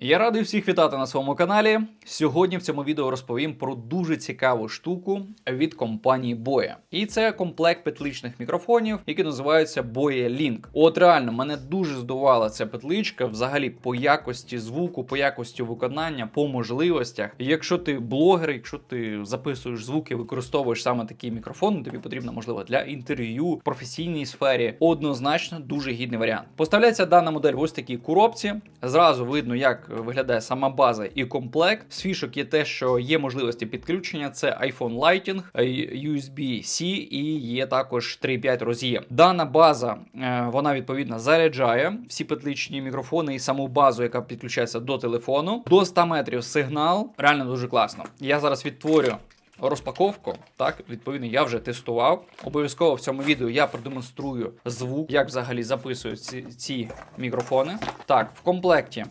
Я радий всіх вітати на своєму каналі. Сьогодні в цьому відео розповім про дуже цікаву штуку від компанії Boya. І це комплект петличних мікрофонів, які називаються Boya Link. От реально мене дуже здувала ця петличка взагалі по якості звуку, по якості виконання, по можливостях. Якщо ти блогер, якщо ти записуєш звуки, використовуєш саме такі мікрофони, тобі потрібно можливо для інтерв'ю, в професійній сфері. Однозначно дуже гідний варіант. Поставляється дана модель в ось такій коробці. Зразу видно, як виглядає сама база і комплект. З фішок є те, що є можливості підключення. Це iPhone Lighting, е, USB-C і є також 3.5 роз'єм. Дана база е, вона відповідно заряджає всі петличні мікрофони і саму базу, яка підключається до телефону. До 100 метрів сигнал. Реально дуже класно. Я зараз відтворю. Розпаковку, так, відповідно, я вже тестував. Обов'язково в цьому відео я продемонструю звук, як взагалі записують ці, ці мікрофони. Так, в комплекті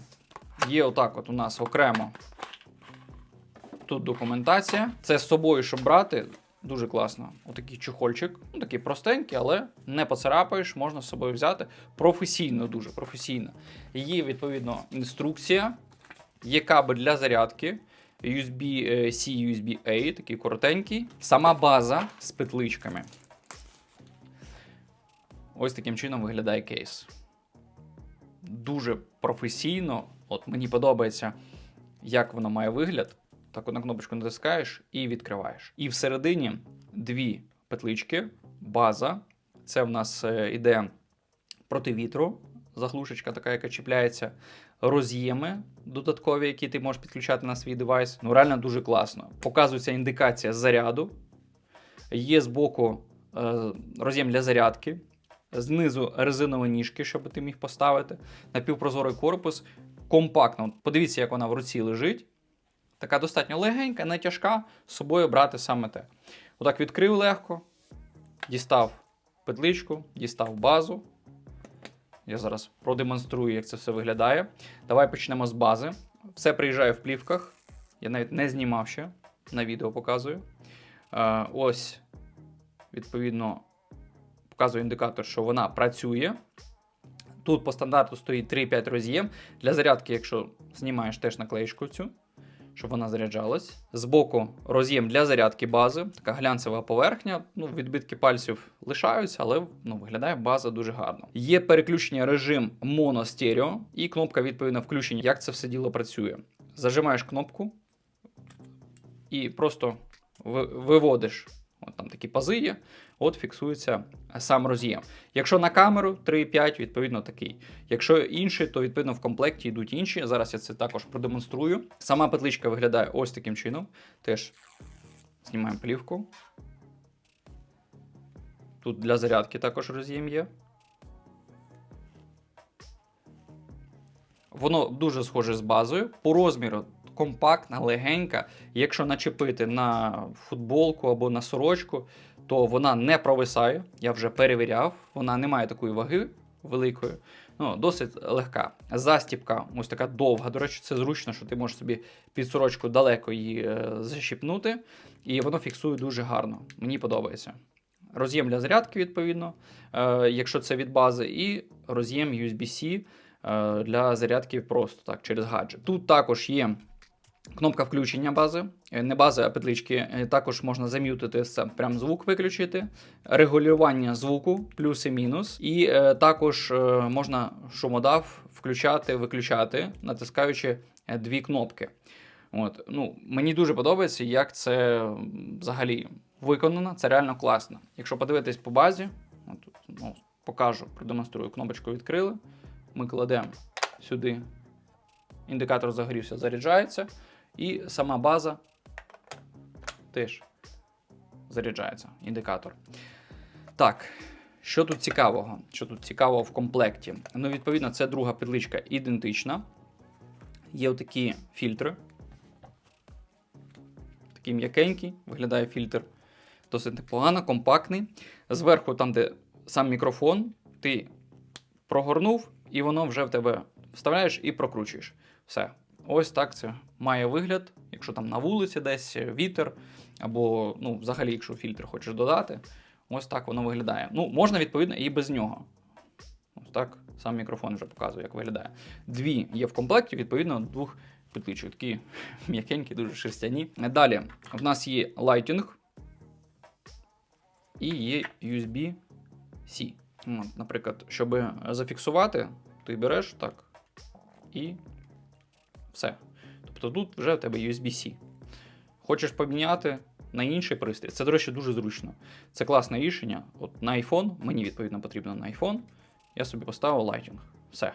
є отак от у нас окремо тут документація. Це з собою, щоб брати. Дуже класно. Отакий чехольчик. Ну, такий простенький, але не поцарапаєш, можна з собою взяти. Професійно, дуже професійно. Є, відповідно, інструкція, є кабель для зарядки. USB-C, USB-A, такий коротенький. Сама база з петличками. Ось таким чином виглядає кейс. Дуже професійно. От мені подобається, як воно має вигляд. Так на кнопочку натискаєш і відкриваєш. І всередині дві петлички, база. Це в нас е, іде проти вітру, заглушечка така, яка чіпляється, роз'єми додаткові, які ти можеш підключати на свій девайс. Ну, реально дуже класно. Показується індикація заряду. Є збоку е, роз'єм для зарядки. Знизу резинові ніжки, щоб ти міг поставити. Напівпрозорий корпус. Компактно. Подивіться, як вона в руці лежить. Така достатньо легенька, не тяжка, з собою брати саме те. Отак відкрив легко, дістав петличку, дістав базу. Я зараз продемонструю, як це все виглядає. Давай почнемо з бази. Все приїжджає в плівках. Я навіть не знімав ще, на відео показую. Е, ось, відповідно, показую індикатор, що вона працює. Тут по стандарту стоїть 3-5 роз'єм. Для зарядки, якщо знімаєш теж наклеїчку цю, щоб вона заряджалась. Збоку роз'єм для зарядки бази, така глянцева поверхня. Ну, відбитки пальців лишаються, але ну, виглядає база дуже гарно. Є переключення режим моно-стерео і кнопка відповідно включення. Як це все діло працює? Зажимаєш кнопку і просто ви- виводиш. От там такі пази є, от фіксується сам роз'єм. Якщо на камеру 3,5, відповідно такий. Якщо інший, то відповідно в комплекті йдуть інші. Зараз я це також продемонструю. Сама петличка виглядає ось таким чином. Теж знімаємо плівку. Тут для зарядки також роз'єм є. Воно дуже схоже з базою. По розміру компактна, легенька. Якщо начепити на футболку або на сорочку, то вона не провисає. Я вже перевіряв, вона не має такої ваги великої. Ну, досить легка. Застіпка ось така довга. До речі, це зручно, що ти можеш собі під сорочку далеко її е, защіпнути, і воно фіксує дуже гарно. Мені подобається. Роз'єм для зарядки, відповідно, е, якщо це від бази, і роз'єм USB-C е, для зарядки просто так, через гаджет. Тут також є Кнопка включення бази, Е, не бази, а петлички. Е, Також можна зам'ютити сам прям звук виключити, регулювання звуку, плюс і мінус. І е, також е, можна шумодав включати, виключати, натискаючи е, дві кнопки. От, ну, мені дуже подобається, як це взагалі виконано. Це реально класно. Якщо подивитись по базі, от, ну, покажу, продемонструю, кнопочку відкрили. Ми кладемо сюди. Індикатор загорівся, заряджається. І сама база теж заряджається, індикатор. Так, що тут цікавого? Що тут цікавого в комплекті? Ну, відповідно, це друга петличка ідентична. Є отакі фільтри. Такий м'якенький, виглядає фільтр досить непогано, компактний. Зверху, там, де сам мікрофон, ти прогорнув, і воно вже в тебе вставляєш і прокручуєш. Все. Ось так це має вигляд, якщо там на вулиці десь вітер, або ну, взагалі, якщо фільтр хочеш додати, ось так воно виглядає. Ну, можна, відповідно, і без нього. Ось Так, сам мікрофон вже показує, як виглядає. Дві є в комплекті, відповідно, двох петличок. Такі м'якенькі, дуже шерстяні. Далі в нас є Lighting і є USB-C. Наприклад, щоб зафіксувати, ти береш так і все. Тобто тут вже в тебе USB-C. Хочеш поміняти на інший пристрій. Це, до речі, дуже зручно. Це класне рішення. От на iPhone, мені відповідно потрібно на iPhone. Я собі поставив Lighting. Все.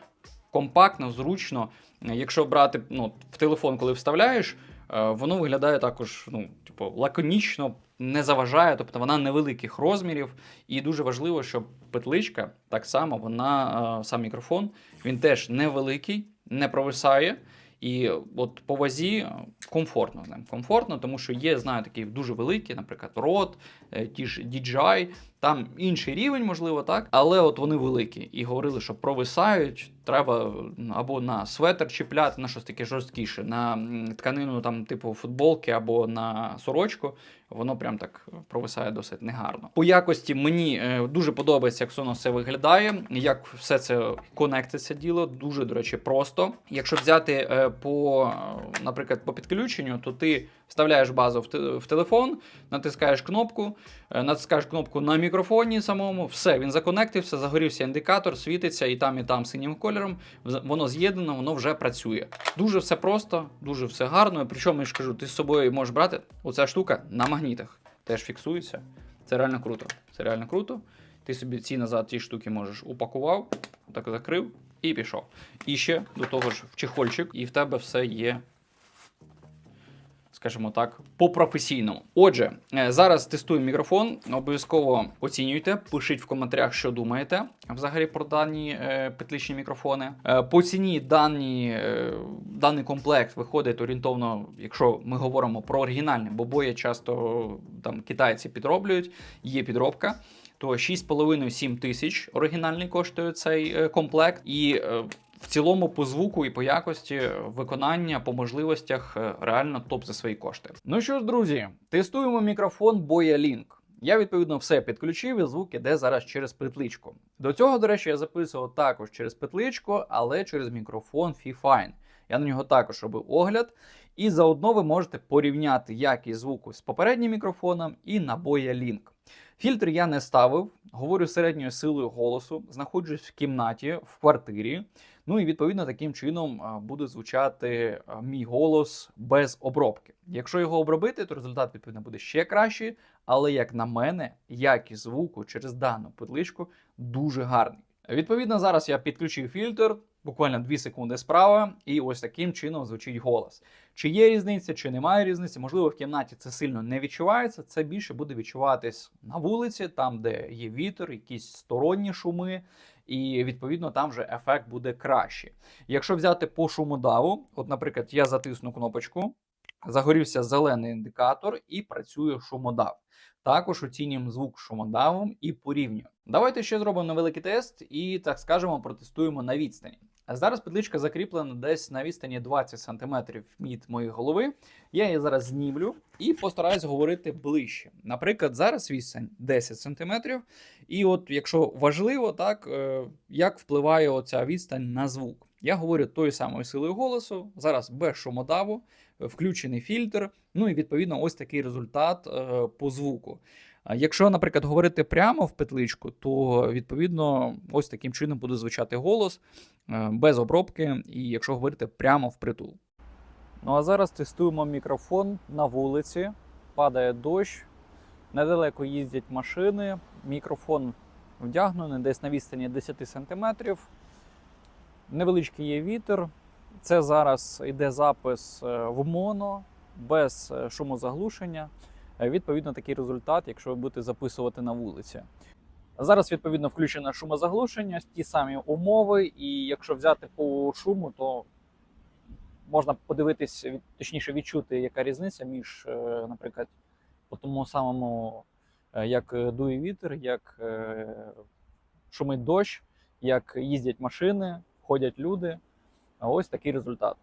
Компактно, зручно. Якщо брати ну, в телефон, коли вставляєш, е, воно виглядає також ну, типу, лаконічно, не заважає, тобто вона невеликих розмірів. І дуже важливо, щоб петличка так само, вона, е, сам мікрофон, він теж невеликий, не провисає. І от по вазі е, комфортно з ним. Комфортно, тому що є, знаю, такі дуже великі, наприклад, Rode, е, ті ж DJI, там інший рівень, можливо, так, але от вони великі. І говорили, що провисають, треба або на светр чіпляти, на щось таке жорсткіше, на тканину там, типу футболки або на сорочку. Воно прям так провисає досить негарно. По якості мені е, дуже подобається, як воно все виглядає, як все це конектиться діло. Дуже, до речі, просто. Якщо взяти е, по, е, наприклад, по підключенню, то ти вставляєш базу в, в телефон, натискаєш кнопку, е, натискаєш кнопку на мікрофоні самому, все, він законектився, загорівся індикатор, світиться і там, і там синім кольором. Воно з'єднано, воно вже працює. Дуже все просто, дуже все гарно. Причому я ж кажу, ти з собою можеш брати оця штука на магнітах. Теж фіксується. Це реально круто. Це реально круто. Ти собі ці назад ті штуки можеш упакував, так закрив і пішов. І ще до того ж в чехольчик, і в тебе все є скажімо так, по-професійному. Отже, е, зараз тестуємо мікрофон. Обов'язково оцінюйте, пишіть в коментарях, що думаєте взагалі про дані е, петличні мікрофони. Е, по ціні дані, даний комплект виходить орієнтовно, якщо ми говоримо про оригінальне, бо боє часто там китайці підроблюють, є підробка. То 6,5-7 тисяч оригінальний коштує цей комплект, і в цілому по звуку і по якості виконання, по можливостях е, реально топ за свої кошти. Ну що ж, друзі, тестуємо мікрофон Boya Link. Я відповідно все підключив, і звук іде зараз через петличку. До цього, до речі, я записував також через петличку, але через мікрофон FiFine. Я на нього також робив огляд. І заодно ви можете порівняти якість звуку з попереднім мікрофоном і на Boya Link. Фільтр я не ставив, говорю середньою силою голосу, знаходжусь в кімнаті, в квартирі. Ну і відповідно таким чином буде звучати мій голос без обробки. Якщо його обробити, то результат відповідно буде ще кращий. Але як на мене, якість звуку через дану петличку дуже гарний. Відповідно, зараз я підключив фільтр, буквально 2 секунди справа, і ось таким чином звучить голос. Чи є різниця, чи немає різниці, можливо, в кімнаті це сильно не відчувається. Це більше буде відчуватись на вулиці, там, де є вітер, якісь сторонні шуми, і відповідно там вже ефект буде кращий. Якщо взяти по шумодаву, от, наприклад, я затисну кнопочку, загорівся зелений індикатор і працює шумодав. Також оцінюємо звук шумодавом і порівнюємо. Давайте ще зробимо невеликий тест і, так скажемо, протестуємо на відстані. Зараз петличка закріплена десь на відстані 20 см від моєї голови. Я її зараз знімлю і постараюсь говорити ближче. Наприклад, зараз відстань 10 см. І от, якщо важливо, так е, як впливає оця відстань на звук. Я говорю тою самою силою голосу, зараз без шумодаву, включений фільтр. Ну і відповідно ось такий результат е, по звуку. Якщо, наприклад, говорити прямо в петличку, то відповідно ось таким чином буде звучати голос е, без обробки, і якщо говорити прямо в притул. Ну а зараз тестуємо мікрофон на вулиці. Падає дощ, недалеко їздять машини. Мікрофон вдягнений десь на відстані 10 см. Невеличкий є вітер. Це зараз йде запис е, в моно без е, шумозаглушення. Е, Відповідно, такий результат, якщо ви будете записувати на вулиці. Зараз, відповідно, включено шумозаглушення, ті самі умови, і якщо взяти по шуму, то можна подивитись, точніше відчути, яка різниця між, е, наприклад, по тому самому, як дує вітер, як шумить дощ, як їздять машини, ходять люди. Ось такий результат.